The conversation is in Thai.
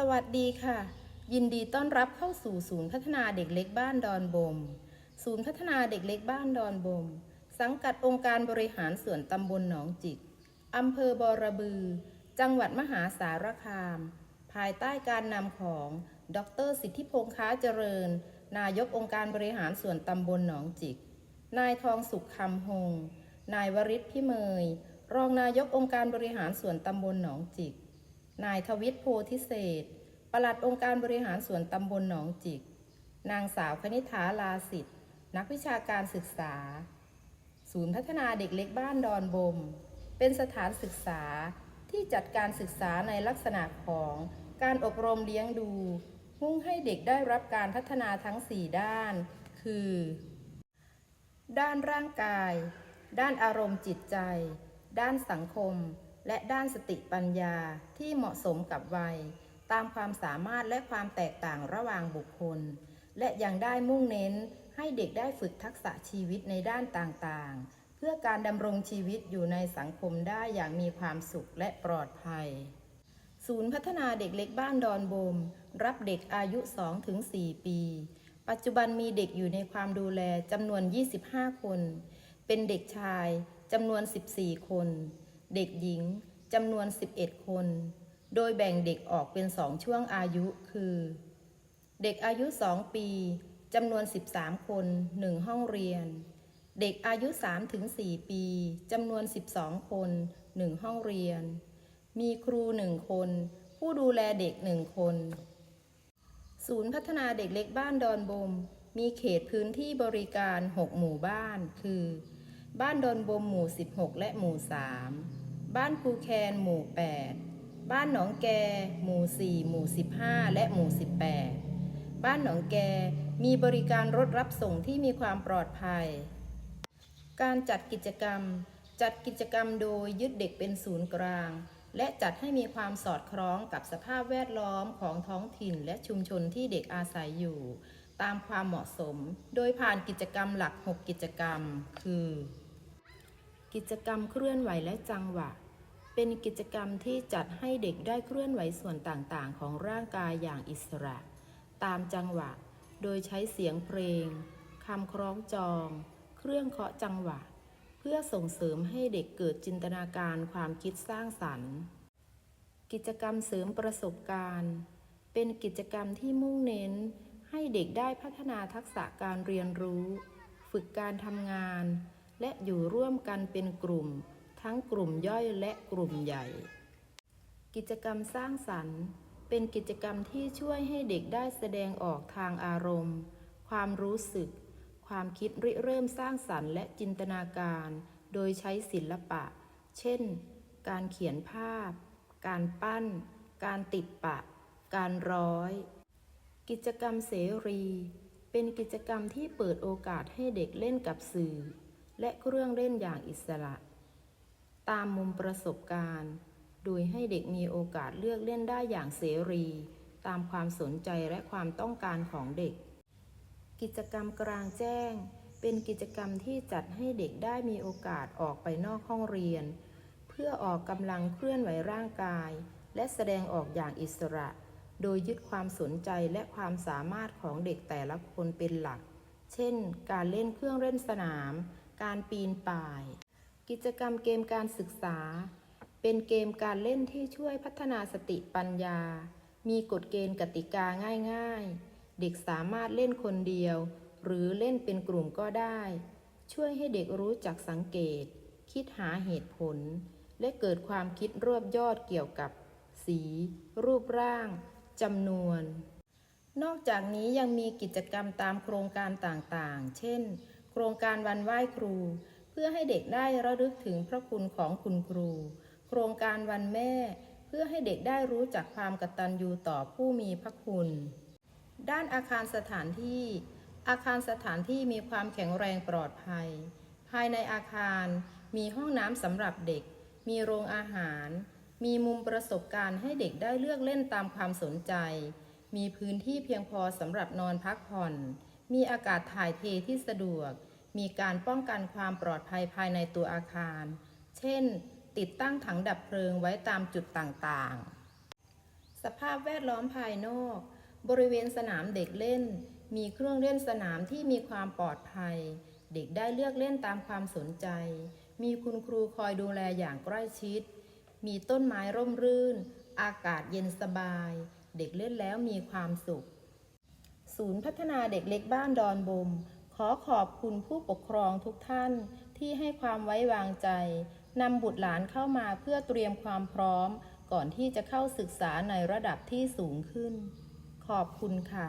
สวัสดีค่ะ ยินดีต้อนรับเข้าสู่ศูนย์พัฒนาเด็กเล็กบ้านดอนบม ศูนย์พัฒนาเด็กเล็กบ้านดอนบม สังกัดองค์การบริหารส่วนตำบลหนองจิกอำเภอบอระบือ จังหวัดมหาสารคาม ภายใต้การนำของ ดร สิทธิพงษ์ค้าเจริญ นายกองค์การบริหารส่วนตำบลหนองจิก นายทองสุขคำหง นายวริศพิเมย รองนายกองค์การบริหารส่วนตำบลหนองจิก นายทวิทย์โพธิเศษปลัดองค์การบริหารส่วนตำบลหนองจิก นางสาวคณิษฐาลาสิทธิ์ นักวิชาการศึกษา ศูนย์พัฒนาเด็กเล็กบ้านดอนบม เป็นสถานศึกษาที่จัดการศึกษาในลักษณะของการอบรมเลี้ยงดู มุ่งให้เด็กได้รับการพัฒนาทั้ง 4 ด้าน คือ ด้านร่างกาย ด้านอารมณ์จิตใจ ด้านสังคม และด้านสติปัญญาที่เหมาะสมกับวัย ตามความสามารถและความแตกต่างระหว่างบุคคล และยังได้มุ่งเน้นให้เด็กได้ฝึกทักษะชีวิตในด้านต่างๆ เพื่อการดำรงชีวิตอยู่ในสังคมได้อย่างมีความสุขและปลอดภัย ศูนย์พัฒนาเด็กเล็กบ้านดอนบม รับเด็กอายุ 2-4 ปี ปัจจุบันมีเด็กอยู่ในความดูแลจำนวน 25 คน เป็นเด็กชายจำนวน 14 คน เด็กหญิงจำนวน 11 คน โดยแบ่งเด็กออกเป็น2ช่วงอายุคือ เด็กอายุ 2 ปีจำนวน 13 คน 1 ห้องเรียน เด็กอายุ 3-4 ปีจำนวน 12 คน 1 ห้องเรียน มีครู 1 คน ผู้ดูแลเด็ก 1 คน ศูนย์พัฒนาเด็กเล็กบ้านดอนบม มีเขตพื้นที่บริการ 6 หมู่บ้าน คือ บ้านดอนบมหมู่ 16 และหมู่ 3 บ้านภูแคนหมู่ 8 บ้านหนองแก หมู่ 4 หมู่ 15 และหมู่ 18 บ้านหนองแกมีบริการรถรับส่งที่มีความปลอดภัย การจัดกิจกรรม จัดกิจกรรมโดยยึดเด็กเป็นศูนย์กลาง และจัดให้มีความสอดคล้องกับสภาพแวดล้อมของท้องถิ่นและชุมชนที่เด็กอาศัยอยู่ ตามความเหมาะสม โดยผ่านกิจกรรมหลัก 6 กิจกรรม คือ กิจกรรมเคลื่อนไหวและจังหวะ เป็นกิจกรรมที่จัดให้เด็กได้เคลื่อนไหวส่วนต่างๆ ของร่างกายอย่างอิสระ ตามจังหวะ โดยใช้เสียงเพลงคำคล้องจอง เครื่องเคาะจังหวะ เพื่อส่งเสริมให้เด็กเกิดจินตนาการความคิดสร้างสรรค์ กิจกรรมเสริมประสบการณ์ เป็นกิจกรรมที่มุ่งเน้น ให้เด็กได้พัฒนาทักษะการเรียนรู้ ฝึกการทำงาน และอยู่ร่วมกันเป็นกลุ่ม ทั้งกลุ่มย่อยและกลุ่มใหญ่ กิจกรรมสร้างสรรค์ เป็นกิจกรรมที่ช่วยให้เด็กได้แสดงออกทางอารมณ์ ความรู้สึก ความคิดริเริ่มสร้างสรรค์และจินตนาการ โดยใช้ศิลปะ เช่น การเขียนภาพ การปั้น การติดปะ การร้อย กิจกรรมเสรี เป็นกิจกรรมที่เปิดโอกาสให้เด็กเล่นกับสื่อ และเครื่องเล่นอย่างอิสระ ตามมุมประสบการณ์ โดยให้เด็กมีโอกาสเลือกเล่นได้อย่างเสรี ตามความสนใจและความต้องการของเด็ก กิจกรรมกลางแจ้ง เป็นกิจกรรมที่จัดให้เด็กได้มีโอกาสออกไปนอกห้องเรียน เพื่อออกกำลังเคลื่อนไหวร่างกาย และแสดงออกอย่างอิสระ โดยยึดความสนใจและความสามารถของเด็กแต่ละคนเป็นหลัก เช่น การเล่นเครื่องเล่นสนาม การปีนป่าย กิจกรรมเกมการศึกษา เป็นเกมการเล่นที่ช่วยพัฒนาสติปัญญา มีกฎเกณฑ์กติกาง่าย ๆ เด็กสามารถเล่นคนเดียว หรือเล่นเป็นกลุ่มก็ได้ ช่วยให้เด็กรู้จักสังเกต คิดหาเหตุผล และเกิดความคิดรวบยอดเกี่ยวกับ สี รูปร่างจำนวน นอกจากนี้ยังมีกิจกรรมตามโครงการต่างๆ เช่น ครงการวันไหว้ครู เพื่อให้เด็กได้ระลึกถึงพระคุณของคุณครู โครงการวันแม่ เพื่อให้เด็กได้รู้จักความกตัญญูต่อผู้มีพระคุณ ด้านอาคารสถานที่ อาคารสถานที่มีความแข็งแรงปลอดภัย ภายในอาคารมีห้องน้ำสำหรับเด็ก มีโรงอาหาร มีมุมประสบการณ์ให้เด็กได้เลือกเล่นตามความสนใจ มีพื้นที่เพียงพอสำหรับนอนพักผ่อนมีอากาศถ่ายเทที่สะดวก มีการป้องกันความปลอดภัยภายในตัวอาคาร เช่น ติดตั้งถังดับเพลิงไว้ตามจุดต่างๆ สภาพแวดล้อมภายนอก บริเวณสนามเด็กเล่น มีเครื่องเล่นสนามที่มีความปลอดภัย เด็กได้เลือกเล่นตามความสนใจ มีคุณครูคอยดูแลอย่างใกล้ชิด มีต้นไม้ร่มรื่น อากาศเย็นสบาย เด็กเล่นแล้วมีความสุข ศูนย์พัฒนาเด็กเล็กบ้านดอนบม ขอขอบคุณผู้ปกครองทุกท่านที่ให้ความไว้วางใจนำบุตรหลานเข้ามาเพื่อเตรียมความพร้อม ก่อนที่จะเข้าศึกษาในระดับที่สูงขึ้น ขอบคุณค่ะ